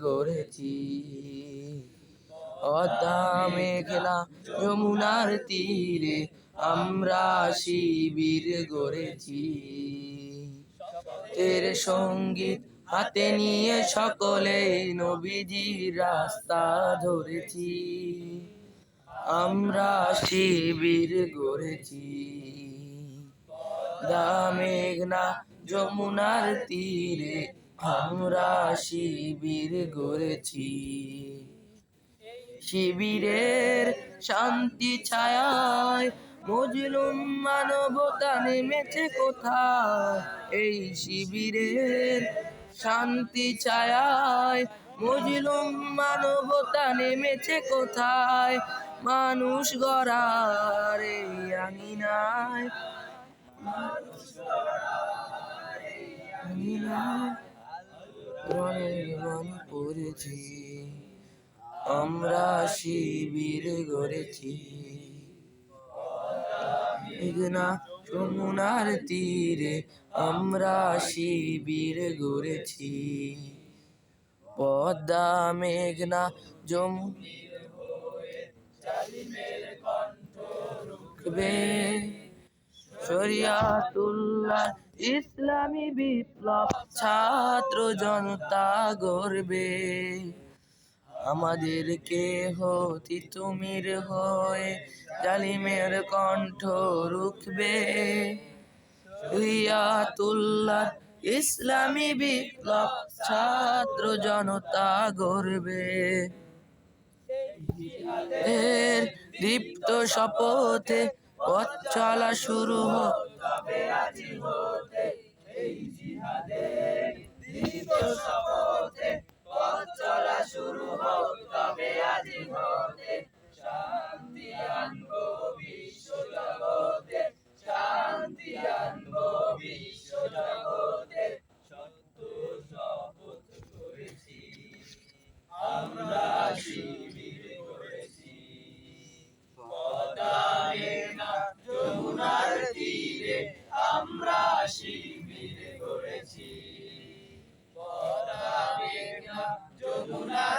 গড়েছি। অদা মেঘলা যমুনার তীরে আমরা শিবির গড়েছি। এর সংগীত হাতে নিয়ে সকলে নবীজির রাস্তা ধরেছি। আমরা শিবির গড়েছি। দা মেঘনা যমুনার তীরে আমরা শিবির গড়েছি। শিবিরের শান্তি ছায়ায় মজলুম মানবতা নেমেছে কোথায়? এই শিবিরের শান্তি ছায়ায় মজলুম মানবতা নেমেছে কোথায়? মানুষ গড়ার এই আঙিনায়। আঙিনায় পড়েছি আমরা শিবির গড়েছি। মেঘনা যমুনার তীরে আমরা শিবির গড়েছি। পদ্মা, মেঘনা, যমু রুখবে। শরিয়াতুল্লাহ ইসলামী বিপ্লব। ছাত্র জনতা গড়বে আমাদেরকে হতি তুমির হয়ে জালিমের কণ্ঠ রুখবে। রিয়াতুল্লাহ ইসলামী বিপ্লব ছাত্র জনতা এর দীপ্ত শপথে পথ চলা শুরু হোক।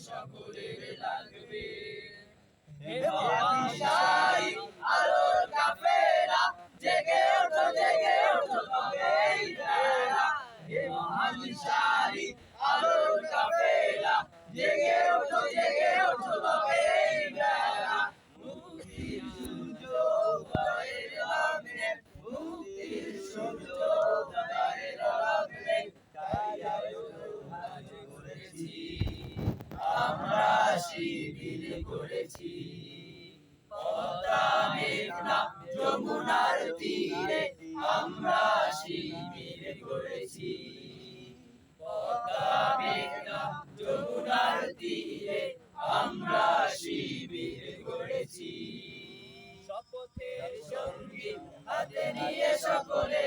সকলের লাগবে হে শিবির করেছি। পদ্মা যমুনার তীরে আমরা শিবির করেছি। পদ্মা মেঘনা যমুনার তীরে আমরা শিবির করেছি। শপথের সঙ্গী হাতে নিয়ে সকলে